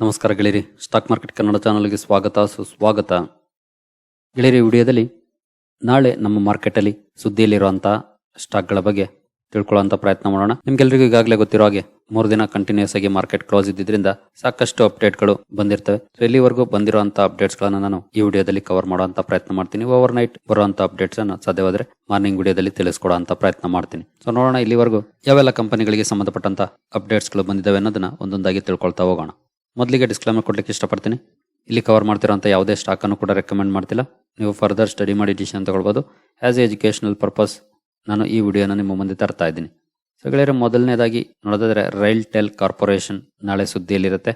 ನಮಸ್ಕಾರ ಗೆಳೆಯರಿ. Stock market Kannada ಚಾನಲ್ಗೆ ಸ್ವಾಗತ, ಸುಸ್ವಾಗತ. ಗೆಳೆಯರಿ ವಿಡಿಯೋದಲ್ಲಿ ನಾಳೆ ನಮ್ಮ ಮಾರ್ಕೆಟಲ್ಲಿ ಸುದ್ದಿಯಲ್ಲಿರುವಂತಹ ಸ್ಟಾಕ್ಗಳ ಬಗ್ಗೆ ತಿಳ್ಕೊಳ್ಳೋವಂಥ ಪ್ರಯತ್ನ ಮಾಡೋಣ. ನಿಮ್ಗೆಲ್ರಿಗೂ ಈಗಾಗಲೇ ಗೊತ್ತಿರೋ ಹಾಗೆ ಮೂರು ದಿನ ಕಂಟಿನ್ಯೂಸ್ ಆಗಿ ಮಾರ್ಕೆಟ್ ಕ್ಲೋಸ್ ಇದ್ದಿದ್ರಿಂದ ಸಾಕಷ್ಟು ಅಪ್ಡೇಟ್ಗಳು ಬಂದಿರ್ತವೆ. ಸೊ ಇಲ್ಲಿವರೆಗೂ ಬಂದಿರುವಂತಹ ಅಪ್ಡೇಟ್ಸ್ಗಳನ್ನು ನಾನು ಈ ವಿಡಿಯೋದಲ್ಲಿ ಕವರ್ ಮಾಡುವಂತ ಪ್ರಯತ್ನ ಮಾಡ್ತೀನಿ. ಓವರ್ ನೈಟ್ ಬರುವಂಥ ಅಪ್ಡೇಟ್ಸ್ ಸಾಧ್ಯವಾದರೆ ಸಾಧ್ಯವಾದ್ರೆ ಮಾರ್ನಿಂಗ್ ವಿಡಿಯೋದಲ್ಲಿ ತಿಳಿಸ್ಕೊಡುವಂತ ಪ್ರಯತ್ನ ಮಾಡ್ತೀನಿ. ಸೊ ನೋಡೋಣ ಇಲ್ಲಿವರೆಗೂ ಯಾವೆಲ್ಲ ಕಂಪನಿಗಳಿಗೆ ಸಂಬಂಧಪಟ್ಟಂತ ಅಪ್ಡೇಟ್ಸ್ಗಳು ಬಂದಿದ್ದಾವೆ ಅನ್ನೋದನ್ನ ಒಂದೊಂದಾಗಿ ತಿಳ್ಕೊಳ್ತಾ ಹೋಗೋಣ. ಮೊದಲಿಗೆ ಡಿಸ್ಕ್ಲೈಮರ್ ಕೊಡ್ಲಿಕ್ಕೆ ಇಷ್ಟಪಡ್ತೀನಿ. ಇಲ್ಲಿ ಕವರ್ ಮಾಡ್ತಿರೋಂಥ ಯಾವುದೇ ಸ್ಟಾಕನ್ನು ಕೂಡ ರೆಕಮೆಂಡ್ ಮಾಡ್ತಿಲ್ಲ. ನೀವು ಫರ್ದರ್ ಸ್ಟಡಿ ಮಾಡಿ ಡಿಸಿಷನ್ ತಗೊಳ್ಬೋದು. ಆ್ಯಸ್ ಎ ಎಜುಕೇಶನಲ್ ಪರ್ಪಸ್ ನಾನು ಈ ವಿಡಿಯೋನ ನಿಮ್ಮ ಮುಂದೆ ತರ್ತಾ ಇದ್ದೀನಿ. ಸೊ ಗೆಳೆಯರೆ, ಮೊದಲನೇದಾಗಿ ನೋಡೋದಾದ್ರೆ ರೈಲ್ ಟೆಲ್ ಕಾರ್ಪೊರೇಷನ್ ನಾಳೆ ಸುದ್ದಿಯಲ್ಲಿರುತ್ತೆ.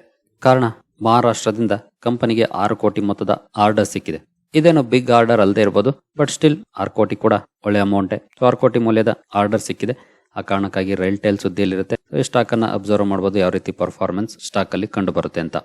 ಕಾರಣ, ಮಹಾರಾಷ್ಟ್ರದಿಂದ ಕಂಪನಿಗೆ ಆರು ಕೋಟಿ ಮೊತ್ತದ ಆರ್ಡರ್ ಸಿಕ್ಕಿದೆ. ಇದೇನು ಬಿಗ್ ಆರ್ಡರ್ ಅಲ್ಲದೆ ಇರ್ಬೋದು ಬಟ್ ಸ್ಟಿಲ್ ಆರು ಕೋಟಿ ಕೂಡ ಒಳ್ಳೆ ಅಮೌಂಟೇ ಸೊ ಆರು ಕೋಟಿ ಮೌಲ್ಯದ ಆರ್ಡರ್ ಸಿಕ್ಕಿದೆ. ಆ ಕಾರಣಕ್ಕಾಗಿ ರೈಲ್ ಟೈಲ್ ಸುದ್ದಿಯಲ್ಲಿರುತ್ತೆ. ಸ್ಟಾಕ್ ಅನ್ನ ಅಬ್ಸರ್ವ್ ಮಾಡಬಹುದು ಯಾವ ರೀತಿ ಪರ್ಫಾರ್ಮೆನ್ಸ್ ಸ್ಟಾಕ್ ಅಲ್ಲಿ ಕಂಡು ಬರುತ್ತೆ ಅಂತ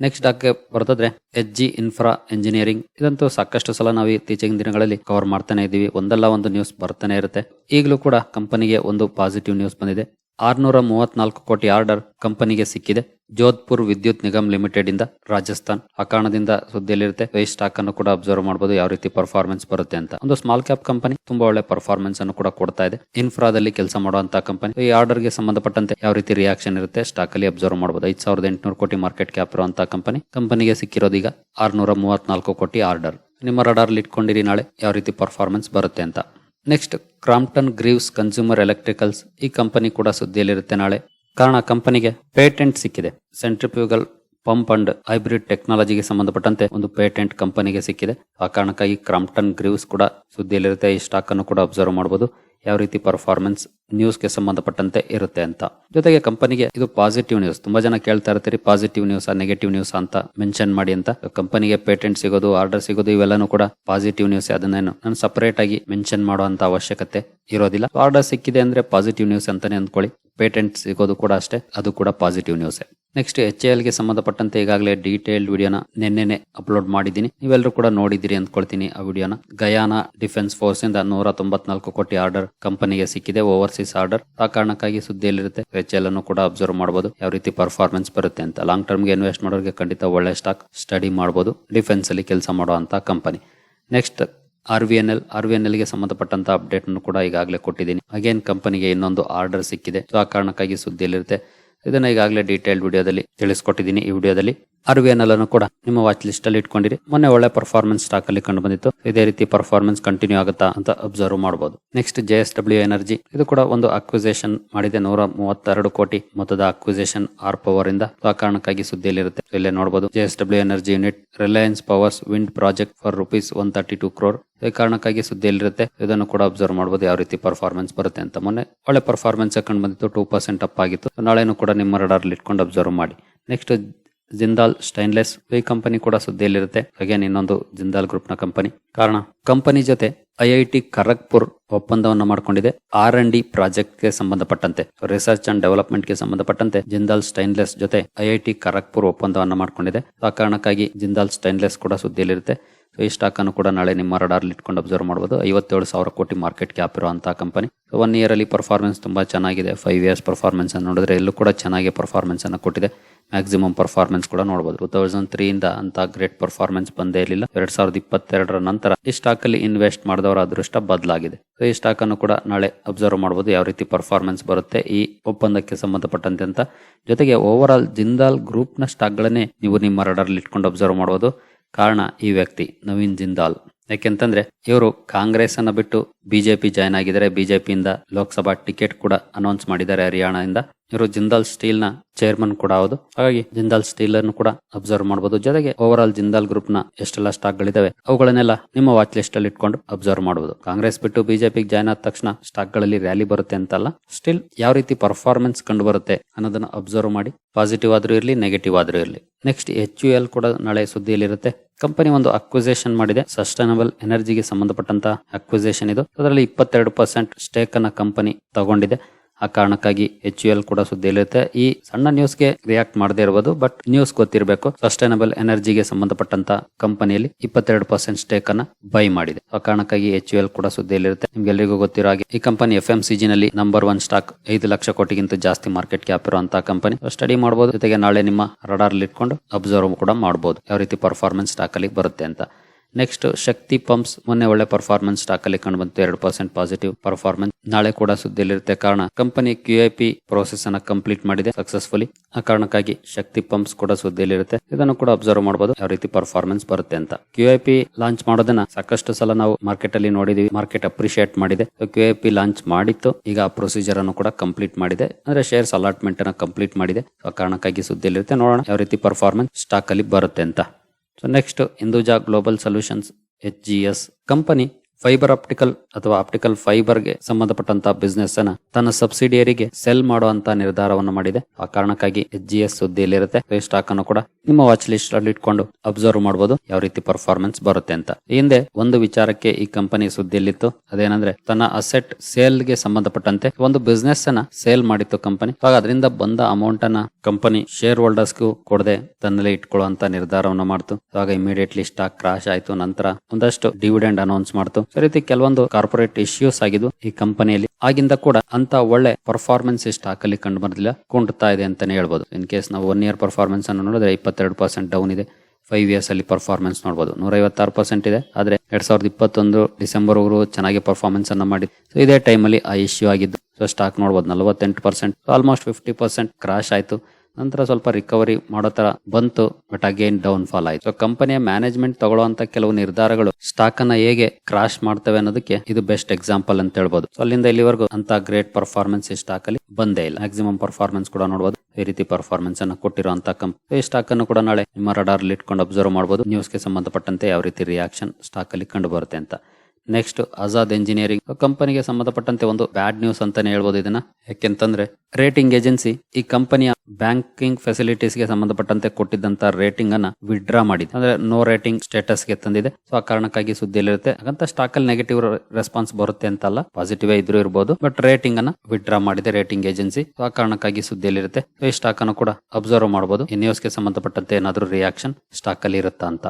ನೆಕ್ಸ್ಟ್ ಸ್ಟಾಕ್ ಬರ್ತದ್ರೆ ಎಚ್ ಜಿ ಇನ್ಫ್ರಾ ಇಂಜಿನಿಯರಿಂಗ್ ಇದಂತೂ ಸಾಕಷ್ಟು ಸಲ ನಾವು ಇತ್ತೀಚಿನ ದಿನಗಳಲ್ಲಿ ಕವರ್ ಮಾಡ್ತಾನೆ ಇದೀವಿ ಒಂದಲ್ಲ ಒಂದು ನ್ಯೂಸ್ ಬರ್ತಾನೆ ಇರುತ್ತೆ. ಈಗಲೂ ಕೂಡ ಕಂಪನಿಗೆ ಒಂದು ಪಾಸಿಟಿವ್ ನ್ಯೂಸ್ ಬಂದಿದೆ. ಆರ್ನೂರ ಮೂವತ್ನಾಲ್ಕು ಕೋಟಿ ಆರ್ಡರ್ ಕಂಪನಿಗೆ ಸಿಕ್ಕಿದೆ. ಜೋಧ್ಪುರ್ ವಿದ್ಯುತ್ ನಿಗಮ್ ಲಿಮಿಟೆಡ್ ಇಂದ ರಾಜಸ್ಥಾನ್ ಆ ಕಾರಣದಿಂದ ಸುದ್ದಿಯಲ್ಲಿರುತ್ತೆ. ಈ ಸ್ಟಾಕ್ ಅನ್ನು ಕೂಡ ಅಬ್ಸರ್ವ್ ಮಾಡಬಹುದು ಯಾವ ರೀತಿ ಪರ್ಫಾರ್ಮೆನ್ಸ್ ಬರುತ್ತೆ ಅಂತ. ಒಂದು ಸ್ಮಾಲ್ ಕ್ಯಾಪ್ ಕಂಪನಿ ತುಂಬಾ ಒಳ್ಳೆ ಪರ್ಫಾರ್ಮೆನ್ಸ್ ಅನ್ನು ಕೂಡ ಕೊಡ್ತಾ ಇದೆ. ಇನ್ಫ್ರಾದಲ್ಲಿ ಕೆಲಸ ಮಾಡುವಂತಹ ಕಂಪನಿ ಈ ಆರ್ಡರ್ಗೆ ಸಂಬಂಧಪಟ್ಟಂತೆ ಯಾವ ರೀತಿ ರಿಯಾಕ್ಷನ್ ಇರುತ್ತೆ ಸ್ಟಾಕ್ ಅಲ್ಲಿ ಅಬ್ಸರ್ವ್ ಮಾಡಬಹುದು ಐದ್ ಸಾವಿರದ ಎಂಟುನೂರು ಕೋಟಿ ಮಾರ್ಕೆಟ್ ಕ್ಯಾಪ್ ಇರುವಂತಹ ಕಂಪನಿ ಕಂಪನಿಗೆ ಸಿಕ್ಕಿರೋದು ಈಗ ಆರ್ನೂರ ಮೂವತ್ನಾಲ್ಕು ಕೋಟಿ ಆರ್ಡರ್ ನಿಮ್ಮ ರಡಾರ್ ಇಟ್ಕೊಂಡಿರಿ ನಾಳೆ ಯಾವ ರೀತಿ ಪರ್ಫಾರ್ಮೆನ್ಸ್ ಬರುತ್ತೆ ಅಂತ. Next Crompton Greaves consumer electricals ಈ ಕಂಪನಿ ಕೂಡ ಸುದ್ದಿಯಲ್ಲಿರುತ್ತೆ ನಾಳೆ. ಕಾರಣ ಕಂಪನಿಗೆ ಪೇಟೆಂಟ್ ಸಿಕ್ಕಿದೆ. ಸೆಂಟ್ರಿಪ್ಯೂಗಲ್ ಪಂಪ್ ಅಂಡ್ ಹೈಬ್ರಿಡ್ ಟೆಕ್ನಾಲಜಿಗೆ ಸಂಬಂಧಪಟ್ಟಂತೆ ಒಂದು ಪೇಟೆಂಟ್ ಕಂಪನಿಗೆ ಸಿಕ್ಕಿದೆ. ಆ ಕಾರಣಕ್ಕಾಗಿ ಕ್ರಾಂಪ್ಟನ್ ಗ್ರೀವ್ಸ್ ಕೂಡ ಸುದ್ದಿಯಲ್ಲಿರುತ್ತೆ. ಈ ಸ್ಟಾಕ್ ಅನ್ನು ಕೂಡ ಅಬ್ಸರ್ವ್ ಮಾಡಬಹುದು ಯಾವ ರೀತಿ ಪರ್ಫಾರ್ಮೆನ್ಸ್ ನ್ಯೂಸ್ಗೆ ಸಂಬಂಧಪಟ್ಟಂತೆ ಇರುತ್ತೆ ಅಂತ. ಜೊತೆಗೆ ಕಂಪನಿಗೆ ಇದು ಪಾಸಿಟಿವ್ ನ್ಯೂಸ್ ತುಂಬಾ ಜನ ಕೇಳ್ತಾ ಇರ್ತೀರಿ ಪಾಸಿಟಿವ್ ನ್ಯೂಸ್ ನೆಗೆಟಿವ್ ನ್ಯೂಸ್ ಅಂತ ಮೆನ್ಷನ್ ಮಾಡಿ ಅಂತ. ಕಂಪನಿಗೆ ಪೇಟೆಂಟ್ ಸಿಗೋದು ಆರ್ಡರ್ ಸಿಗೋದು, ಇವೆಲ್ಲನೂ ಕೂಡ ಪಾಸಿಟಿವ್ ನ್ಯೂಸ್ ಅದನ್ನೇನು ನಾನು ಸಪರೇಟ್ ಆಗಿ ಮೆನ್ಷನ್ ಮಾಡುವಂತ ಅವಶ್ಯಕತೆ ಇರೋದಿಲ್ಲ. ಆರ್ಡರ್ ಸಿಕ್ಕಿದೆ ಅಂದ್ರೆ ಪಾಸಿಟಿವ್ ನ್ಯೂಸ್ ಅಂತಾನೆ ಅಂದ್ಕೊಳ್ಳಿ. ಪೇಟೆಂಟ್ ಸಿಗೋದು ಕೂಡ ಅಷ್ಟೇ, ಅದು ಕೂಡ ಪಾಸಿಟಿವ್ ನ್ಯೂಸ್ ನೆಕ್ಸ್ಟ್ ಎಚ್ ಎಲ್ಗೆ ಸಂಬಂಧಪಟ್ಟಂತೆ ಈಗಾಗಲೇ ಡೀಟೇಲ್ಡ್ ವಿಡಿಯೋನ ನಿನ್ನೆನೆ ಅಪ್ಲೋಡ್ ಮಾಡಿದ್ದೀನಿ. ನೀವೆಲ್ಲರೂ ಕೂಡ ನೋಡಿದಿರಿ ಅಂದ್ಕೊಳ್ತೀನಿ ಆ ವಿಡಿಯೋನ ಗಯಾನ ಡಿಫೆನ್ಸ್ ಫೋರ್ಸ್ ಇಂದ ನೂರ ತೊಂಬತ್ನಾಲ್ಕು ಕೋಟಿ ಆರ್ಡರ್ ಕಂಪನಿಗೆ ಸಿಕ್ಕಿದೆ. ಓವರ್ಸೀಸ್ ಆರ್ಡರ್ ಆ ಕಾರಣಕ್ಕಾಗಿ ಸುದ್ದಿಯಲ್ಲಿರುತ್ತೆ. ಎಲ್ ಕೂಡ ಅಬ್ಸರ್ವ್ ಮಾಡಬಹುದು ಯಾವ ರೀತಿ ಪರ್ಫಾರ್ಮೆನ್ಸ್ ಬರುತ್ತೆ ಅಂತ. ಲಾಂಗ್ ಟರ್ಮ್ಗೆ ಇನ್ವೆಸ್ಟ್ ಮಾಡೋರಿಗೆ ಖಂಡಿತ ಒಳ್ಳೆ ಸ್ಟಾಕ್ ಸ್ಟಡಿ ಮಾಡಬಹುದು ಡಿಫೆನ್ಸ್ ಅಲ್ಲಿ ಕೆಲಸ ಮಾಡುವಂತಹ company next R V N L R V N ಎಲ್ಗೆ ಸಂಬಂಧಪಟ್ಟಂತ ಅಪ್ಡೇಟ್ ಅನ್ನು ಕೂಡ ಈಗಾಗಲೇ ಕೊಟ್ಟಿದ್ದೀನಿ. ಅಗೇನ್ ಕಂಪನಿಗೆ ಇನ್ನೊಂದು ಆರ್ಡರ್ ಸಿಕ್ಕಿದೆ. ಸೊ ಆ ಕಾರಣಕ್ಕಾಗಿ ಸುದ್ದಿಯಲ್ಲಿರುತ್ತೆ. ಇದನ್ನ ಈಗಾಗಲೇ ಡೀಟೇಲ್ಡ್ ವಿಡಿಯೋದಲ್ಲಿ ತಿಳಿಸ್ಕೊಟ್ಟಿದ್ದೀನಿ. ಈ ವಿಡಿಯೋದಲ್ಲಿ ಆರ್ ವಿ ಎನ್ ಅನ್ನು ಕೂಡ ನಿಮ್ಮ ವಾಚ್ ಲಿಸ್ಟ್ ಅಲ್ಲಿ ಇಟ್ಕೊಂಡಿರಿ. ಮೊನ್ನೆ ಒಳ್ಳೆ ಪರ್ಫಾರ್ಮೆನ್ಸ್ ಸ್ಟಾಕ್ ಅಲ್ಲಿ ಕಂಡು ಬಂದಿತ್ತು. ಇದೇ ರೀತಿ ಪರ್ಫಾರ್ಮೆನ್ಸ್ ಕಂಟಿನ್ಯೂ ಆಗುತ್ತಾ ಅಂತ ಅಬ್ಸರ್ವ್ ಮಾಡಬಹುದು next J S W energy ಇದು ಕೂಡ ಒಂದು ಅಕ್ವಿಸೇಷನ್ ಮಾಡಿದೆ. ನೂರ ಮೂವತ್ತೆರಡು ಕೋಟಿ ಮೊತ್ತದ ಅಕ್ವಿಸೇಷನ್ ಆರ್ ಪವರ್ ಇಂದ. ಆ ಕಾರಣಕ್ಕಾಗಿ ಸುದ್ದಿಯಲ್ಲಿರುತ್ತೆ. ಇಲ್ಲೇ ನೋಡಬಹುದು J S W energy unit Reliance power's wind project for rupees one thirty two crore ಈ ಕಾರಣಕ್ಕಾಗಿ ಸುದ್ದಿಯಲ್ಲಿರುತ್ತೆ. ಇದನ್ನು ಕೂಡ ಅಬ್ಸರ್ವ್ ಮಾಡಬಹುದು ಯಾವ ರೀತಿ ಪರ್ಫಾರ್ಮೆನ್ಸ್ ಬರುತ್ತೆ ಅಂತ. ಮೊನ್ನೆ ಒಳ್ಳೆ ಪರ್ಫಾರ್ಮೆನ್ಸ್ ಕಂಡು ಬಂದಿತ್ತು. ಟೂ ಪರ್ಸೆಂಟ್ ಅಪ್ ಆಗಿತ್ತು. ನಾಳೆನೂ ಕೂಡ ನಿಮ್ಮ ರಡಾರ್ ಇಟ್ಕೊಂಡು ಅಬ್ಸರ್ವ್ ಮಾಡಿ. ನೆಕ್ಸ್ಟ್ ಜಿಂದಾಲ್ ಸ್ಟೈನ್ಲೆಸ್ ಈ ಕಂಪನಿ ಕೂಡ ಸುದ್ದಿಯಲ್ಲಿರುತ್ತೆ. ಅಗೇನ್ ಇನ್ನೊಂದು ಜಿಂದಾಲ್ ಗ್ರೂಪ್ನ ಕಂಪನಿ. ಕಾರಣ, ಕಂಪನಿ ಜೊತೆ ಐಐಟಿ ಖರಗ್ಪುರ್ ಒಪ್ಪಂದವನ್ನು ಮಾಡಿಕೊಂಡಿದೆ. ಆರ್ ಅಂಡ್ ಡಿ ಪ್ರಾಜೆಕ್ಟ್ಗೆ ಸಂಬಂಧಪಟ್ಟಂತೆ, ರಿಸರ್ಚ್ ಅಂಡ್ ಡೆವಲಪ್ಮೆಂಟ್ಗೆ ಸಂಬಂಧಪಟ್ಟಂತೆ ಜಿಂದಾಲ್ ಸ್ಟೈನ್ಲೆಸ್ ಜೊತೆ ಐಐಟಿ ಖರಗ್ಪುರ್ ಒಪ್ಪಂದವನ್ನು ಮಾಡಿಕೊಂಡಿದೆ. ಆ ಕಾರಣಕ್ಕಾಗಿ ಜಿಂದಾಲ್ ಸ್ಟೈನ್ಲೆಸ್ ಕೂಡ ಸುದ್ದಿಯಲ್ಲಿರುತ್ತೆ. ಸೊ ಈ ಸ್ಟಾಕ್ ಅನ್ನು ಕೂಡ ನಾಳೆ ನಿಮ್ಮ ರಡಾರ್ ಇಟ್ಕೊಂಡು ಅಬ್ಸರ್ವ್ ಮಾಡಬಹುದು ಐವತ್ತೇಳು ಸಾವಿರ ಕೋಟಿ ಮಾರ್ಕೆಟ್ ಕ್ಯಾಪ್ ಇರುವಂತಹ ಕಂಪನಿ. ಒನ್ ಇಯರ್ ಅಲ್ಲಿ ಪರ್ಫಾರ್ಮೆನ್ಸ್ ತುಂಬಾ ಚೆನ್ನಾಗಿದೆ. ಫೈವ್ ಇಯರ್ಸ್ ಪರ್ಫಾರ್ಮೆನ್ಸ್ ಅನ್ನು ನೋಡಿದ್ರೆ ಎಲ್ಲೂ ಕೂಡ ಚೆನ್ನಾಗಿ ಪರ್ಫಾರ್ಮೆನ್ಸ್ ಅನ್ನು ಕೊಟ್ಟಿದೆ. ಮ್ಯಾಕ್ಸಿಮಮ್ ಪರ್ಫಾರ್ಮೆನ್ಸ್ ಕೂಡ ನೋಡಬಹುದು ಟೂ ತೌಸಂಡ್ ತ್ರೀ ಇಂದ ಅಂತ ಗ್ರೇಟ್ ಪರ್ಫಾರ್ಮೆನ್ಸ್ ಬಂದೇ ಇರಲಿಲ್ಲ. ಎರಡ್ ಸಾವಿರದ ಇಪ್ಪತ್ತೆರಡರ ನಂತರ ಈ ಸ್ಟಾಕ್ ಅಲ್ಲಿ ಇನ್ವೆಸ್ಟ್ ಮಾಡಿದವರ ಅದೃಷ್ಟ ಬದಲಾಗಿದೆ. ಸೊ ಈ ಸ್ಟಾಕ್ ಅನ್ನು ಕೂಡ ನಾಳೆ ಅಬ್ಸರ್ವ್ ಮಾಡಬಹುದು ಯಾವ ರೀತಿ ಪರ್ಫಾರ್ಮೆನ್ಸ್ ಬರುತ್ತೆ ಈ ಒಪ್ಪಂದಕ್ಕೆ ಸಂಬಂಧಪಟ್ಟಂತೆ ಅಂತ. ಜೊತೆಗೆ ಓವರ್ ಆಲ್ ಜಿಂದಾಲ್ ಗ್ರೂಪ್ನ ಸ್ಟಾಕ್ ಗಳನ್ನೇ ನೀವು ನಿಮ್ಮ ರಡಾರ್ ಇಟ್ಕೊಂಡು ಅಬ್ಸರ್ವ್ ಮಾಡಬಹುದು ಕಾರಣ ಈ ವ್ಯಕ್ತಿ ನವೀನ್ ಜಿಂದಾಲ್. ಯಾಕೆಂತಂದ್ರೆ ಇವರು ಕಾಂಗ್ರೆಸ್ ಅನ್ನ ಬಿಟ್ಟು ಬಿಜೆಪಿ ಜಾಯ್ನ್ ಆಗಿದ್ದಾರೆ. ಬಿಜೆಪಿಯಿಂದ ಲೋಕಸಭಾ ಟಿಕೆಟ್ ಕೂಡ ಅನೌನ್ಸ್ ಮಾಡಿದ್ದಾರೆ ಹರಿಯಾಣದಿಂದ. ಇವರು ಜಿಂದಾಲ್ ಸ್ಟೀಲ್ನ ಚೇರ್ಮನ್ ಕೂಡ ಹೌದು. ಹಾಗಾಗಿ ಜಿಂದಾಲ್ ಸ್ಟೀಲ್ ಅನ್ನು ಕೂಡ ಅಬ್ಸರ್ವ್ ಮಾಡಬಹುದು ಜೊತೆಗೆ ಓವರ್ ಆಲ್ ಜಿಂದಾಲ್ ಗ್ರೂಪ್ನ ಎಷ್ಟೆಲ್ಲ ಸ್ಟಾಕ್ ಗಳಿದಾವೆ ಅವುಗಳನ್ನೆಲ್ಲ ನಿಮ್ಮ ವಾಚ್ ಲಿಸ್ಟ್ ಅಲ್ಲಿ ಇಟ್ಕೊಂಡು ಅಬ್ಸರ್ವ್ ಮಾಡಬಹುದು ಕಾಂಗ್ರೆಸ್ ಬಿಟ್ಟು ಬಿಜೆಪಿ ಜಾಯ್ನ್ ಆದ ತಕ್ಷಣ ಸ್ಟಾಕ್ಗಳಲ್ಲಿ ರ್ಯಾಲಿ ಬರುತ್ತೆ ಅಂತಲ್ಲ ಸ್ಟಿಲ್ ಯಾವ ರೀತಿ ಪರ್ಫಾರ್ಮೆನ್ಸ್ ಕಂಡು ಬರುತ್ತೆ ಅನ್ನೋದನ್ನ ಅಬ್ಸರ್ವ್ ಮಾಡಿ ಪಾಸಿಟಿವ್ ಆದ್ರೂ ಇರಲಿ ನೆಗೆಟಿವ್ ಆದ್ರೂ ಇರಲಿ. ನೆಕ್ಸ್ಟ್ ಎಚ್ ಯು ಎಲ್ ಕೂಡ ನಾಳೆ ಸುದ್ದಿಯಲ್ಲಿರುತ್ತೆ. ಕಂಪನಿ ಒಂದು ಅಕ್ವಿಸೇಷನ್ ಮಾಡಿದೆ ಸಸ್ಟೈನಬಲ್ ಎನರ್ಜಿಗೆ ಸಂಬಂಧಪಟ್ಟಂತ ಅಕ್ವಿಸೇಷನ್ ಇದು. ಅದರಲ್ಲಿ ಇಪ್ಪತ್ತೆರಡು ಪರ್ಸೆಂಟ್ ಸ್ಟೇಕ್ ಅನ್ನ ಕಂಪನಿ ತಗೊಂಡಿದೆ. ಆ ಕಾರಣಕ್ಕಾಗಿ ಎಚ್ ಯು ಎಲ್ ಕೂಡ ಸುದ್ದಿಯಲ್ಲಿರುತ್ತೆ ಈ ಸಣ್ಣ ನ್ಯೂಸ್ಗೆ ರಿಯಾಕ್ಟ್ ಮಾಡದೇ ಇರಬಹುದು ಬಟ್ ನ್ಯೂಸ್ ಗೊತ್ತಿರಬೇಕು. ಸಸ್ಟೈನಬಲ್ ಎನರ್ಜಿಗೆ ಸಂಬಂಧಪಟ್ಟಂತ ಕಂಪನಿಯಲ್ಲಿ ಇಪ್ಪತ್ತೆರಡು ಪರ್ಸೆಂಟ್ ಸ್ಟೇಕ್ ಅನ್ನ ಬೈ ಮಾಡಿದೆ. ಆ ಕಾರಣಕ್ಕಾಗಿ ಎಚ್ ಯು ಎಲ್ ಕೂಡ ಸುದ್ದಿಯಲ್ಲಿರುತ್ತೆ ನಿಮ್ಗೆಲ್ಲರಿಗೂ ಗೊತ್ತಿರೋ ಹಾಗೆ, ಈ ಕಂಪನಿ ಎಫ್ ಎಂ ಸಿ ನಲ್ಲಿ ನಂಬರ್ ಒನ್ ಸ್ಟಾಕ್ ಐದು ಲಕ್ಷ ಕೋಟಿಗಿಂತ ಜಾಸ್ತಿ ಮಾರ್ಕೆಟ್ ಕ್ಯಾಪ್ ಇರುವಂತಹ ಕಂಪನಿ ಸ್ಟಡಿ ಮಾಡಬಹುದು ಜೊತೆಗೆ ನಾಳೆ ನಿಮ್ಮ ರಡಾರ್ ಇಟ್ಕೊಂಡು ಅಬ್ಸರ್ವ್ ಕೂಡ ಮಾಡಬಹುದು ಯಾವ ರೀತಿ ಪರ್ಫಾರ್ಮೆನ್ಸ್ ಸ್ಟಾಕ್ ಅಲ್ಲಿ ಬರುತ್ತೆ ಅಂತ. ನೆಕ್ಸ್ಟ್ ಶಕ್ತಿ ಪಂಪ್ಸ್ ಮೊನ್ನೆ ಒಳ್ಳೆ ಪರ್ಫಾರ್ಮೆನ್ಸ್ ಸ್ಟಾಕ್ ಅಲ್ಲಿ ಕಂಡು ಬಂತು. ಎರಡು ಪರ್ಸೆಂಟ್ ಪಾಸಿಟಿವ್ ಪರ್ಫಾರ್ಮೆನ್ಸ್ ನಾಳೆ ಕೂಡ ಸುದ್ದಿಯಲ್ಲಿರುತ್ತೆ. ಕಾರಣ company Q I P process ಅನ್ನ ಕಂಪ್ಲೀಟ್ ಮಾಡಿದೆ ಸಕ್ಸಸ್ಫುಲಿ ಆ ಕಾರಣಕ್ಕಾಗಿ ಶಕ್ತಿ ಪಂಪ್ಸ್ ಕೂಡ ಸುದ್ದಿಯಲ್ಲಿರುತ್ತೆ. ಇದನ್ನು ಕೂಡ ಅಬ್ಸರ್ವ್ ಮಾಡಬಹುದು ಯಾವ ರೀತಿ ಪರ್ಫಾರ್ಮೆನ್ಸ್ ಬರುತ್ತೆ ಅಂತ. ಕ್ಯೂ ಐ ಪಿ ಲಾಂಚ್ ಮಾಡೋದನ್ನ ಸಾಕಷ್ಟು ಸಲ ನಾವು ಮಾರ್ಕೆಟ್ ಅಲ್ಲಿ ನೋಡಿದೀವಿ. ಮಾರ್ಕೆಟ್ ಅಪ್ರಿಶಿಯೇಟ್ ಮಾಡಿದೆ. ಕ್ಯೂ ಐ ಪಿ ಲಾಂಚ್ ಮಾಡಿತ್ತು. ಈಗ ಆ ಪ್ರೊಸೀಜರ್ ಅನ್ನು ಕೂಡ ಕಂಪ್ಲೀಟ್ ಮಾಡಿದೆ. ಅಂದ್ರೆ ಶೇರ್ಸ್ ಅಲಾಟ್ಮೆಂಟ್ ಅನ್ನ ಕಂಪ್ಲೀಟ್ ಮಾಡಿದೆ. ಆ ಕಾರಣಕ್ಕಾಗಿ ಸುದ್ದಿಯಲ್ಲಿರುತ್ತೆ. ನೋಡೋಣ ಯಾವ ರೀತಿ ಪರ್ಫಾರ್ಮೆನ್ಸ್ ಸ್ಟಾಕ್ ಅಲ್ಲಿ ಬರುತ್ತೆ ಅಂತ. So next Hinduja Global Solutions H G S company fibre optical ಅಥವಾ ಆಪ್ಟಿಕಲ್ ಫೈಬರ್ಗೆ ಸಂಬಂಧಪಟ್ಟಂತಹ ಬಿಸ್ನೆಸ್ ಅನ್ನ ತನ್ನ ಸಬ್ಸಿಡಿಯರಿಗೆ ಸೆಲ್ ಮಾಡುವಂತ ನಿರ್ಧಾರವನ್ನು ಮಾಡಿದೆ. ಆ ಕಾರಣಕ್ಕಾಗಿ ಎಚ್ ಜಿ ಎಸ್ ಸುದ್ದಿಯಲ್ಲಿರುತ್ತೆ. ಸ್ಟಾಕ್ ಅನ್ನು ಕೂಡ ನಿಮ್ಮ ವಾಚ್ ಲಿಸ್ಟ್ ಅಲ್ಲಿ ಇಟ್ಕೊಂಡು ಅಬ್ಸರ್ವ್ ಮಾಡಬಹುದು ಯಾವ ರೀತಿ ಪರ್ಫಾರ್ಮೆನ್ಸ್ ಬರುತ್ತೆ ಅಂತ. ಹಿಂದೆ ಒಂದು ವಿಚಾರಕ್ಕೆ ಈ ಕಂಪನಿ ಸುದ್ದಿಯಲ್ಲಿತ್ತು. ಅದೇನಂದ್ರೆ, ತನ್ನ ಅಸೆಟ್ ಸೇಲ್ಗೆ ಸಂಬಂಧಪಟ್ಟಂತೆ ಒಂದು ಬಿಸ್ನೆಸ್ ಅನ್ನ ಸೇಲ್ ಮಾಡಿತ್ತು ಕಂಪನಿ ಅದರಿಂದ ಬಂದ ಅಮೌಂಟ್ ಅನ್ನ ಕಂಪನಿ ಶೇರ್ ಹೋಲ್ಡರ್ಸ್ ಹೋಲ್ಡರ್ಸ್ಗೂ ಕೊಡದೆ ತನ್ನಲ್ಲೇ ಇಟ್ಕೊಳ್ಳುವಂತ ನಿರ್ಧಾರವನ್ನು ಮಾಡ್ತು. ಆಗ ಇಮಿಡಿಯೇಟ್ಲಿ ಸ್ಟಾಕ್ ಕ್ರಾಶ್ ಆಯ್ತು. ನಂತರ ಒಂದಷ್ಟು ಡಿವಿಡೆಂಡ್ ಅನೌನ್ಸ್ ಮಾಡ್ತು. ಸೊ ರೀತಿ ಕೆಲವೊಂದು ಕಾರ್ಪೊರೇಟ್ ಇಶ್ಯೂಸ್ ಆಗಿದ್ದು, ಈ ಕಂಪನಿಯಲ್ಲಿ ಆಗಿಂದ ಕೂಡ ಅಂತ ಒಳ್ಳೆ ಪರ್ಫಾರ್ಮೆನ್ಸ್ ಸ್ಟಾಕ್ ಅಲ್ಲಿ ಕಂಡು ಬರ್ದಿಲ್ಲ ಕುಂಡ್ತಾ ಇದೆ ಅಂತಾನೆ ಹೇಳ್ಬೋದು. ಇನ್ ಕೇಸ್ ನಾವು ಒನ್ ಇಯರ್ ಪರ್ಫಾರ್ಮೆನ್ಸ್ ಅನ್ನು ನೋಡಿದ್ರೆ ಇಪ್ಪತ್ತೆರಡು ಪರ್ಸೆಂಟ್ ಡೌನ್ ಇದೆ. ಫೈವ್ ಇಯರ್ಸ್ ಅಲ್ಲಿ ಪರ್ಫಾರ್ಮೆನ್ಸ್ ನೋಡಬಹುದು ನೂರ ಐವತ್ತಾರು ಪರ್ಸೆಂಟ್ ಇದೆ. ಆದ್ರೆ ಎರಡ್ ಸಾವಿರದ ಇಪ್ಪತ್ತೊಂದು ಡಿಸೆಂಬರ್ ಅವರು ಚೆನ್ನಾಗಿ ಪರ್ಫಾರ್ಮೆನ್ಸ್ ಅನ್ನ ಮಾಡಿ ಸೊ ಇದೇ ಟೈಮ್ ಅಲ್ಲಿ ಆ ಇಶ್ಯೂ ಆಗಿದ್ದು. ಸೊ ಸ್ಟಾಕ್ ನೋಡಬಹುದು ನಲವತ್ತೆಂಟು percent almost fifty percent crash ಆಯ್ತು. ನಂತರ ಸ್ವಲ್ಪ ರಿಕವರಿ ಮಾಡೋ ತರ ಬಂತು ಬಟ್ ಅಗೇನ್ ಡೌನ್ ಫಾಲ್ ಆಯ್ತು ಕಂಪನಿಯ ಮ್ಯಾನೇಜ್ಮೆಂಟ್ ತಗೊಳ್ಳುವಂತ ಕೆಲವು ನಿರ್ಧಾರಗಳು ಸ್ಟಾಕ್ ಅನ್ನ ಹೇಗೆ ಕ್ರಾಶ್ ಮಾಡ್ತವೆ ಅನ್ನೋದಕ್ಕೆ ಇದು ಬೆಸ್ಟ್ ಎಕ್ಸಾಂಪಲ್ ಅಂತ ಹೇಳ್ಬೋದು. ಅಲ್ಲಿಂದ ಇಲ್ಲಿವರೆಗೂ ಅಂತ ಗ್ರೇಟ್ ಪರ್ಫಾರ್ಮೆನ್ಸ್ ಈ ಸ್ಟಾಕ್ ಅಲ್ಲಿ ಬಂದೇ ಇಲ್ಲ. ಮ್ಯಾಕ್ಸಿಮಮ್ ಪರ್ಫಾರ್ಮೆನ್ಸ್ ಕೂಡ ನೋಡಬಹುದು ಈ ರೀತಿ ಪರ್ಫಾರ್ಮೆನ್ಸ್ ಅನ್ನು ಕೊಟ್ಟಿರುವಂತ ಕಂಪನಿ ಈ ಸ್ಟಾಕ್ ಅನ್ನು ಕೂಡ ನಾಳೆ ನಿಮ್ಮ ರಡಾರ್ ಇಟ್ಕೊಂಡು ಅಬ್ಸರ್ವ್ ಮಾಡಬಹುದು ನ್ಯೂಸ್ಗೆ ಸಂಬಂಧಪಟ್ಟಂತೆ ಯಾವ ರೀತಿ ರಿಯಾಕ್ಷನ್ ಸ್ಟಾಕ್ ಅಲ್ಲಿ ಕಂಡು ಬರುತ್ತೆ ಅಂತ. ನೆಕ್ಸ್ಟ್ ಆಜಾದ್ ಎಂಜಿನಿಯರಿಂಗ್ ಕಂಪನಿಗೆ ಸಂಬಂಧಪಟ್ಟಂತೆ ಒಂದು ಬ್ಯಾಡ್ ನ್ಯೂಸ್ ಅಂತಾನೆ ಹೇಳ್ಬೋದು ಇದನ್ನ. ಯಾಕೆಂತಂದ್ರೆ ರೇಟಿಂಗ್ ಏಜೆನ್ಸಿ ಈ ಕಂಪನಿಯ ಬ್ಯಾಂಕಿಂಗ್ ಫೆಸಿಲಿಟೀಸ್ಗೆ ಸಂಬಂಧಪಟ್ಟಂತೆ ಕೊಟ್ಟಿದ್ದಂತ ರೇಟಿಂಗ್ ಅನ್ನ ವಿಡ್ರಾ ಮಾಡಿದೆ. ಅಂದ್ರೆ ನೋ ರೇಟಿಂಗ್ ಸ್ಟೇಟಸ್ಗೆ ತಂದಿದೆ. ಸೊ ಆ ಕಾರಣಕ್ಕಾಗಿ ಸುದ್ದಿಯಲ್ಲಿರುತ್ತೆ. ಹಾಗಂತ ಸ್ಟಾಕ್ ಅಲ್ಲಿ ನೆಗೆಟಿವ್ ರೆಸ್ಪಾನ್ಸ್ ಬರುತ್ತೆ ಅಂತಲ್ಲ ಪಾಸಿಟಿವ್ ಇದ್ರೂ ಇರಬಹುದು ಬಟ್ ರೇಟಿಂಗ್ ಅನ್ನ ವಿಡ್ರಾ ಮಾಡಿದೆ ರೇಟಿಂಗ್ ಏಜೆನ್ಸಿ ಸೊ ಆ ಕಾರಣಕ್ಕಾಗಿ ಸುದ್ದಿಯಲ್ಲಿರುತ್ತೆ. ಸೊ ಈ ಸ್ಟಾಕ್ ಅನ್ನು ಕೂಡ ಅಬ್ಸರ್ವ್ ಮಾಡಬಹುದು ಈ ನ್ಯೂಸ್ಗೆ ಸಂಬಂಧಪಟ್ಟಂತೆ ಏನಾದರೂ ರಿಯಾಕ್ಷನ್ ಸ್ಟಾಕ್ ಅಲ್ಲಿ ಇರುತ್ತಾ ಅಂತ.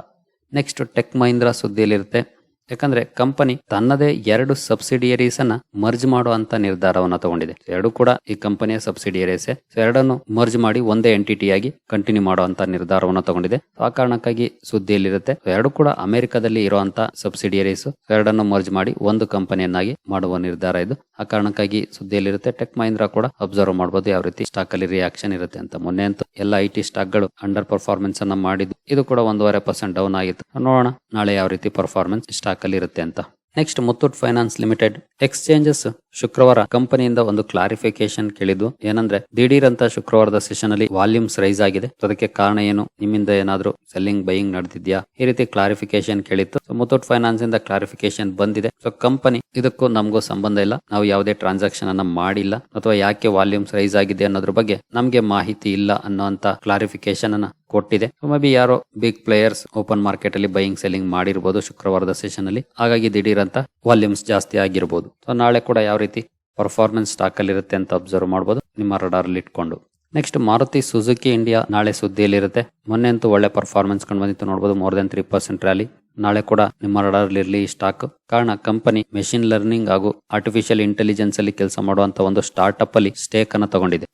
ನೆಕ್ಸ್ಟ್ ಟೆಕ್ ಮಹೀಂದ್ರ ಸುದ್ದಿಯಲ್ಲಿರುತ್ತೆ. ಯಾಕಂದ್ರೆ ಕಂಪನಿ ತನ್ನದೇ ಎರಡು ಸಬ್ಸಿಡಿಯರೀಸ್ ಅನ್ನ ಮರ್ಜ್ ಮಾಡುವಂತ ನಿರ್ಧಾರವನ್ನ ತಗೊಂಡಿದೆ. ಎರಡು ಕೂಡ ಈ ಕಂಪನಿಯ ಸಬ್ಸಿಡಿಯರೀಸ್ ಎರಡನ್ನು ಮರ್ಜ್ ಮಾಡಿ ಒಂದೇ ಎಂಟಿಟಿ ಆಗಿ ಕಂಟಿನ್ಯೂ ಮಾಡುವಂತ ನಿರ್ಧಾರವನ್ನ ತಗೊಂಡಿದೆ. ಆ ಕಾರಣಕ್ಕಾಗಿ ಸುದ್ದಿಯಲ್ಲಿರುತ್ತೆ. ಎರಡು ಕೂಡ ಅಮೆರಿಕದಲ್ಲಿ ಇರುವಂತ ಸಬ್ಸಿಡಿಯರೀಸ್ ಎರಡನ್ನು ಮರ್ಜ್ ಮಾಡಿ ಒಂದು ಕಂಪನಿಯನ್ನಾಗಿ ಮಾಡುವ ನಿರ್ಧಾರ ಇದು. ಆ ಕಾರಣಕ್ಕಾಗಿ ಸುದ್ದಿಯಲ್ಲಿರುತ್ತೆ. ಟೆಕ್ ಮಹಿಂದ್ರ ಕೂಡ ಅಬ್ಸರ್ವ್ ಮಾಡಬಹುದು ಯಾವ ರೀತಿ ಸ್ಟಾಕ್ ಅಲ್ಲಿ ರಿಯಾಕ್ಷನ್ ಇರುತ್ತೆ ಅಂತ. ಮೊನ್ನೆ ಅಂತೂ ಎಲ್ಲ ಐ ಟಿ ಸ್ಟಾಕ್ಗಳು ಅಂಡರ್ ಪರ್ಫಾರ್ಮೆನ್ಸ್ ಅನ್ನ ಮಾಡಿದ್ದು. ಇದು ಕೂಡ ಒಂದೂವರೆ ಪರ್ಸೆಂಟ್ ಡೌನ್ ಆಗಿತ್ತು. ನೋಡೋಣ ನಾಳೆ ಯಾವ ರೀತಿ ಪರ್ಫಾರ್ಮೆನ್ಸ್ ಸ್ಟಾಕ್ ಅಲ್ಲಿ ಇರುತ್ತೆ ಅಂತ. Next Muthoot finance limited exchanges ಶುಕ್ರವಾರ ಕಂಪನಿಯಿಂದ ಒಂದು ಕ್ಲಾರಿಫಿಕೇಶನ್ ಕೇಳಿದ್ದು, ಏನಂದ್ರೆ ದಿಢೀರ್ ಶುಕ್ರವಾರದ ಸೆಷನ್ ಅಲ್ಲಿ ವಾಲ್ಯೂಮ್ಸ್ ರೈಸ್ ಆಗಿದೆ. ಅದಕ್ಕೆ ಕಾರಣ ಏನು? ನಿಮ್ಮಿಂದ ಏನಾದ್ರೂ ಸೆಲ್ಲಿಂಗ್, ಬೈಯಿಂಗ್ ನಡೆದಿದ್ಯಾ? ಈ ರೀತಿ ಕ್ಲಾರಿಫಿಕೇಶನ್ ಕೇಳಿತ್ತು. ಸೊ ಮುತ್ತೂಟ್ ಫೈನಾನ್ಸ್ ಇಂದ ಕ್ಲಾರಿಫಿಕೇಶನ್ ಬಂದಿದೆ. ಸೊ ಕಂಪನಿ, ಇದಕ್ಕೂ ನಮಗೂ ಸಂಬಂಧ ಇಲ್ಲ. ನಾವು ಯಾವುದೇ ಟ್ರಾನ್ಸಾಕ್ಷನ್ ಅನ್ನ ಮಾಡಿಲ್ಲ. ಅಥವಾ ಯಾಕೆ ವಾಲ್ಯೂಮ್ಸ್ ರೈಸ್ ಆಗಿದೆ ಅನ್ನೋದ್ರ ಬಗ್ಗೆ ನಮಗೆ ಮಾಹಿತಿ ಇಲ್ಲ ಅನ್ನೋಂತ ಕ್ಲಾರಿಫಿಕೇಶನ್ ಅನ್ನ ಕೊಟ್ಟಿದೆ. ಮೇ ಬಿ ಯಾರೋ ಬಿಗ್ ಪ್ಲೇಯರ್ಸ್ ಓಪನ್ ಮಾರ್ಕೆಟ್ ಅಲ್ಲಿ ಬೈಯಿಂಗ್ ಸೆಲ್ಲಿಂಗ್ ಮಾಡಿರ್ಬೋದು ಶುಕ್ರವಾರದ ಸೆಷನ್ ಅಲ್ಲಿ. ಹಾಗಾಗಿ ದಿಢೀರಂತ ವಾಲ್ಯೂಮ್ಸ್ ಜಾಸ್ತಿ ಆಗಿರ್ಬೋದು. ನಾಳೆ ಕೂಡ ಯಾವ ರೀತಿ ಪರ್ಫಾರ್ಮೆನ್ಸ್ ಸ್ಟಾಕ್ ಅಲ್ಲಿ ಇರುತ್ತೆ ಅಂತ ಅಬ್ಸರ್ವ್ ಮಾಡಬಹುದು ನಿಮ್ಮ ರಡಾರ್ ಅಲ್ಲಿ ಇಟ್ಕೊಂಡು. ನೆಕ್ಸ್ಟ್ ಮಾರುತಿ ಸುಜುಕಿ ಇಂಡಿಯಾ ನಾಳೆ ಸುದ್ದಿಯಲ್ಲಿರುತ್ತೆ ಮೊನ್ನೆ ಅಂತೂ ಒಳ್ಳೆ ಪರ್ಫಾರ್ಮೆನ್ಸ್ ಕಂಡು ಬಂದಿತ್ತು. ನೋಡಬಹುದು more than three percent rally ನಾಳೆ ಕೂಡ ನಿಮ್ಮ ರಡಾರ್ ಇರಲಿ ಈ ಸ್ಟಾಕ್ ಕಾರಣ ಕಂಪನಿ ಮೆಷಿನ್ ಲರ್ನಿಂಗ್ ಹಾಗೂ ಆರ್ಟಿಫಿಷಿಯಲ್ ಇಂಟೆಲಿಜೆನ್ಸ್ ಅಲ್ಲಿ ಕೆಲಸ ಮಾಡುವಂತ ಒಂದು ಸ್ಟಾರ್ಟ್ಅಪ್ ಅಲ್ಲಿ ಸ್ಟೇಕ್ ಅನ್ನು ತಗೊಂಡಿದೆ.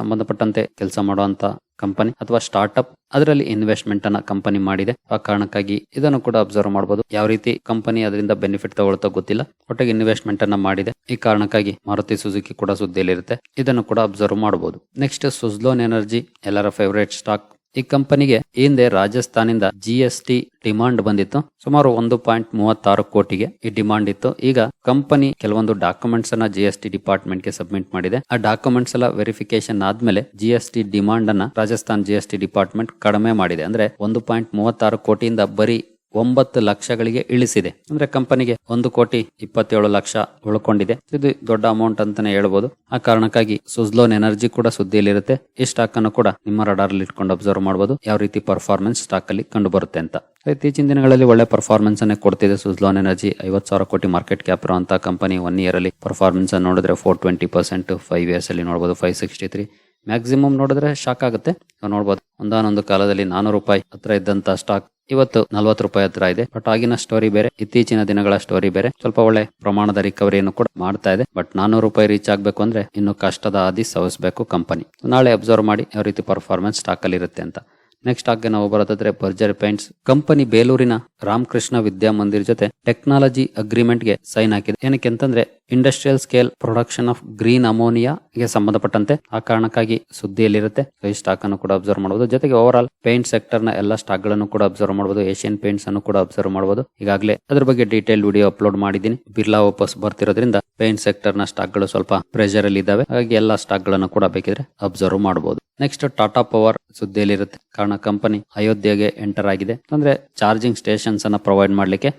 ಸಂಬಂಧಪಟ್ಟಂತೆ ಕೆಲಸ ಮಾಡುವಂತ ಕಂಪನಿ ಅಥವಾ ಸ್ಟಾರ್ಟ್ಅಪ್ ಅದರಲ್ಲಿ ಇನ್ವೆಸ್ಟ್ಮೆಂಟ್ ಅನ್ನ ಕಂಪನಿ ಮಾಡಿದೆ. ಆ ಕಾರಣಕ್ಕಾಗಿ ಇದನ್ನು ಕೂಡ ಅಬ್ಸರ್ವ್ ಮಾಡಬಹುದು ಯಾವ ರೀತಿ ಕಂಪನಿ ಅದರಿಂದ ಬೆನಿಫಿಟ್ ತಗೊಳ್ತಾ ಗೊತ್ತಿಲ್ಲ. ಒಟ್ಟಿಗೆ ಇನ್ವೆಸ್ಟ್ಮೆಂಟ್ ಅನ್ನ ಮಾಡಿದೆ. ಈ ಕಾರಣಕ್ಕಾಗಿ ಮಾರುತಿ ಸುಜುಕಿ ಕೂಡ ಸುದ್ದಿಯಲ್ಲಿರುತ್ತೆ. ಇದನ್ನು ಕೂಡ ಅಬ್ಸರ್ವ್ ಮಾಡಬಹುದು ನೆಕ್ಸ್ಟ್ ಸುಜ್ಲೋನ್ ಎನರ್ಜಿ ಎಲ್ಲರ ಫೇವರೇಟ್ ಸ್ಟಾಕ್ ಈ ಕಂಪನಿಗೆ ಹಿಂದೆ ರಾಜಸ್ಥಾನಿಂದ ಜಿ ಎಸ್ ಟಿ ಡಿಮಾಂಡ್ ಬಂದಿತ್ತು. ಸುಮಾರು ಒಂದು ಪಾಯಿಂಟ್ ಮೂವತ್ತಾರು ಕೋಟಿಗೆ ಈ ಡಿಮಾಂಡ್ ಇತ್ತು. ಈಗ ಕಂಪನಿ ಕೆಲವೊಂದು ಡಾಕ್ಯುಮೆಂಟ್ಸ್ ಅನ್ನ ಜಿ ಎಸ್ ಟಿ ಡಿಪಾರ್ಟ್ಮೆಂಟ್ಗೆ ಸಬ್ಮಿಟ್ ಮಾಡಿದೆ. ಆ ಡಾಕ್ಯುಮೆಂಟ್ಸ್ ಎಲ್ಲ ವೆರಿಫಿಕೇಶನ್ ಆದ್ಮೇಲೆ ಜಿ ಎಸ್ ಟಿ ಡಿಮಾಂಡ್ ಅನ್ನ Rajasthan G S T department ಕಡಿಮೆ ಮಾಡಿದೆ. ಅಂದ್ರೆ ಒಂದು ಪಾಯಿಂಟ್ ಮೂವತ್ತಾರು ಕೋಟಿಯಿಂದ ಬರೀ ಒಂಬತ್ತು ಲಕ್ಷಗಳಿಗೆ ಇಳಿಸಿದೆ. ಅಂದ್ರೆ ಕಂಪನಿಗೆ ಒಂದು ಕೋಟಿ ಇಪ್ಪತ್ತೇಳು ಲಕ್ಷ ಉಳ್ಕೊಂಡಿದೆ. ಇದು ದೊಡ್ಡ ಅಮೌಂಟ್ ಅಂತಾನೆ ಹೇಳ್ಬೋದು. ಆ ಕಾರಣಕ್ಕಾಗಿ ಸುಜ್ಲೋನ್ ಎನರ್ಜಿ ಕೂಡ ಸುದ್ದಿಯಲ್ಲಿರುತ್ತೆ. ಈ ಸ್ಟಾಕ್ ಅನ್ನು ಕೂಡ ನಿಮ್ಮ ರಡಾರ್ ಇಟ್ಕೊಂಡು ಅಬ್ಸರ್ವ್ ಮಾಡಬಹುದು ಯಾವ ರೀತಿ ಪರ್ಫಾರ್ಮೆನ್ಸ್ ಸ್ಟಾಕ್ ಅಲ್ಲಿ ಕಂಡು ಬರುತ್ತೆ ಅಂತ ಇತ್ತೀಚಿನ ದಿನಗಳಲ್ಲಿ ಒಳ್ಳೆ ಪರ್ಫಾರ್ಮೆನ್ಸ್ ಅನ್ನೇ ಕೊಡ್ತಿದೆ ಸುಜ್ಲೋನ್ ಎನರ್ಜಿ. ಐವತ್ ಸಾವಿರ ಕೋಟಿ ಮಾರ್ಕೆಟ್ ಕ್ಯಾಪ್ ಇರುವಂತಹ ಕಂಪನಿ ಒನ್ ಇಯರ್ ಅಲ್ಲಿ ಪರ್ಫಾರ್ಮೆನ್ಸ್ ಅನ್ನು ನೋಡಿದ್ರೆ four twenty percent five years ಅಲ್ಲಿ ನೋಡಬಹುದು ಫೈವ್ ಸಿಕ್ಸ್ಟಿ ತ್ರೀ ಮ್ಯಾಕ್ಸಿಮಮ್ ನೋಡಿದ್ರೆ ಶಾಕ್ ಆಗುತ್ತೆ. ನೋಡ್ಬೋದು. ಒಂದಾನೊಂದು ಕಾಲದಲ್ಲಿ ನಾನೂರು ರೂಪಾಯಿ ಹತ್ರ ಇದ್ದಂತ ಸ್ಟಾಕ್ ಇವತ್ತು ನಲ್ವತ್ತು ರೂಪಾಯಿ ಹತ್ರ ಇದೆ. ಬಟ್ ಆಗಿನ ಸ್ಟೋರಿ ಬೇರೆ. ಇತ್ತೀಚಿನ ದಿನಗಳ ಸ್ಟೋರಿ ಬೇರೆ. ಸ್ವಲ್ಪ ಒಳ್ಳೆ ಪ್ರಮಾಣದ ರಿಕವರಿಯನ್ನು ಕೂಡ ಮಾಡ್ತಾ ಇದೆ. ಬಟ್ ನಾನೂರು ರೂಪಾಯಿ ರೀಚ್ ಆಗಬೇಕು ಅಂದ್ರೆ ಇನ್ನು ಕಷ್ಟದ ಹಾದಿ ಸವಿಸಬೇಕು ಕಂಪನಿ ನಾಳೆ ಅಬ್ಸರ್ವ್ ಮಾಡಿ ಯಾವ ರೀತಿ ಪರ್ಫಾರ್ಮೆನ್ಸ್ ಸ್ಟಾಕ್ ಅಲ್ಲಿ ಇರುತ್ತೆ ಅಂತ. ನೆಕ್ಸ್ಟ್ ಆಗ ನಾವು ಬರೋದಾದ್ರೆ ಬರ್ಜರ್ ಪೇಂಟ್ಸ್ ಕಂಪನಿ ಬೇಲೂರಿನ ರಾಮಕೃಷ್ಣ ವಿದ್ಯಾ ಮಂದಿರ್ ಜೊತೆ ಟೆಕ್ನಾಲಜಿ ಅಗ್ರಿಮೆಂಟ್ಗೆ ಸೈನ್ ಹಾಕಿದೆ. ಏನಕ್ಕೆ ಅಂತಂದ್ರೆ industrial scale production of green ಅಮೋನಿಯಾಗೆ ಸಂಬಂಧಪಟ್ಟಂತೆ ಆ ಕಾರಣಕ್ಕಾಗಿ ಸುದ್ದಿಯಲ್ಲಿರುತ್ತೆ. ಈ ಸ್ಟಾಕ್ ಅನ್ನು ಕೂಡ ಅಬ್ಸರ್ವ್ ಮಾಡಬಹುದು ಜೊತೆಗೆ ಓವರ್ ಆಲ್ ಪೇಂಟ್ ಸೆಕ್ಟರ್ನ ಎಲ್ಲ ಸ್ಟಾಕ್ಗಳನ್ನು ಕೂಡ ಅಬ್ಸರ್ವ್ ಮಾಡಬಹುದು ಏಷ್ಯನ್ ಪೇಂಟ್ಸ್ ಅನ್ನು ಕೂಡ ಅಬ್ಸರ್ವ್ ಮಾಡಬಹುದು ಈಗಾಗಲೇ ಅದ್ರ ಬಗ್ಗೆ ಡೀಟೇಲ್ ವಿಡಿಯೋ ಅಪ್ಲೋಡ್ ಮಾಡಿದ್ದೀನಿ. ಬಿರ್ಲಾ ವಾಪಸ್ ಬರ್ತಿರೋದ್ರಿಂದ ಪೇಂಟ್ ಸೆಕ್ಟರ್ನ ಸ್ಟಾಕ್ಗಳು ಸ್ವಲ್ಪ ಪ್ರೆಷರ್ ಅಲ್ಲಿ ಇದಾವೆ ಹಾಗಾಗಿ ಎಲ್ಲ ಸ್ಟಾಕ್ಗಳನ್ನು ಕೂಡ ಬೇಕಿದ್ರೆ ಅಬ್ಸರ್ವ್ ಮಾಡಬಹುದು ನೆಕ್ಸ್ಟ್ ಟಾಟಾ ಪವರ್ ಸುದ್ದಿಯಲ್ಲಿರುತ್ತೆ. ಕಾರಣ ಕಂಪನಿ ಅಯೋಧ್ಯೆಗೆ ಎಂಟರ್ ಆಗಿದೆ. ಅಂದ್ರೆ ಚಾರ್ಜಿಂಗ್ ಸ್ಟೇಷನ್ಸ್ ಅನ್ನ ಪ್ರೊವೈಡ್ ಮಾಡ್ಲಿಕ್ಕೆ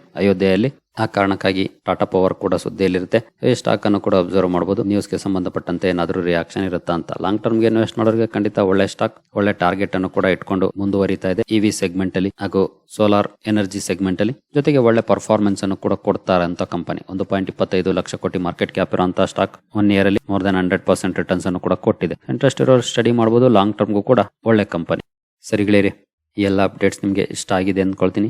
ಅಯೋಧ್ಯೆಯಲ್ಲಿ ಆ ಕಾರಣಕ್ಕಾಗಿ ಟಾಟಾ ಪವರ್ ಕೂಡ ಸುದ್ದಿಯಲ್ಲಿರುತ್ತೆ. ಈ ಸ್ಟಾಕ್ ಅನ್ನು ಕೂಡ ಅಬ್ಸರ್ವ್ ಮಾಡಬಹುದು ನ್ಯೂಸ್ಗೆ ಸಂಬಂಧಪಟ್ಟಂತೆ ಏನಾದರೂ ರಿಯಾಕ್ಷನ್ ಇರುತ್ತಾ ಅಂತ. ಲಾಂಗ್ ಟರ್ಮ್ಗೆ ಇನ್ವೆಸ್ಟ್ ಮಾಡೋರಿಗೆ ಖಂಡಿತ ಒಳ್ಳೆ ಸ್ಟಾಕ್ ಒಳ್ಳೆ ಟಾರ್ಗೆಟ್ ಅನ್ನು ಕೂಡ ಇಟ್ಕೊಂಡು ಮುಂದುವರಿತಾ ಇದೆ. ಇವಿ ಸೆಗ್ಮೆಂಟ್ ಅಲ್ಲಿ ಹಾಗೂ ಸೋಲಾರ್ ಎನರ್ಜಿ ಸೆಗ್ಮೆಂಟ್ ಅಲ್ಲಿ ಜೊತೆಗೆ ಒಳ್ಳೆ ಪರ್ಫಾರ್ಮೆನ್ಸ್ ಅನ್ನು ಕೂಡ ಕೊಡ್ತಾರೆ ಅಂತ ಕಂಪನಿ ಒಂದು ಪಾಯಿಂಟ್ ಇಪ್ಪತ್ತೈದು ಲಕ್ಷ ಕೋಟಿ ಮಾರ್ಕೆಟ್ ಕ್ಯಾಪ್ ಇರುವಂತಹ ಸ್ಟಾಕ್ ಒನ್ ಇಯರ್ ಅಲ್ಲಿ more than hundred percent returns ಅನ್ನು ಕೂಡ ಕೊಟ್ಟಿದೆ. ಇಂಟ್ರೆಸ್ಟ್ ಇರೋರು ಸ್ಟಡಿ ಮಾಡಬಹುದು ಲಾಂಗ್ ಟರ್ಮ್ಗೂ ಕೂಡ ಒಳ್ಳೆ ಕಂಪನಿ ಸರಿಗಳಿರಿ ಈ ಎಲ್ಲ ಅಪ್ಡೇಟ್ಸ್ ನಿಮಗೆ ಇಷ್ಟ ಆಗಿದೆ ಅಂದ್ಕೊಳ್ತೀನಿ.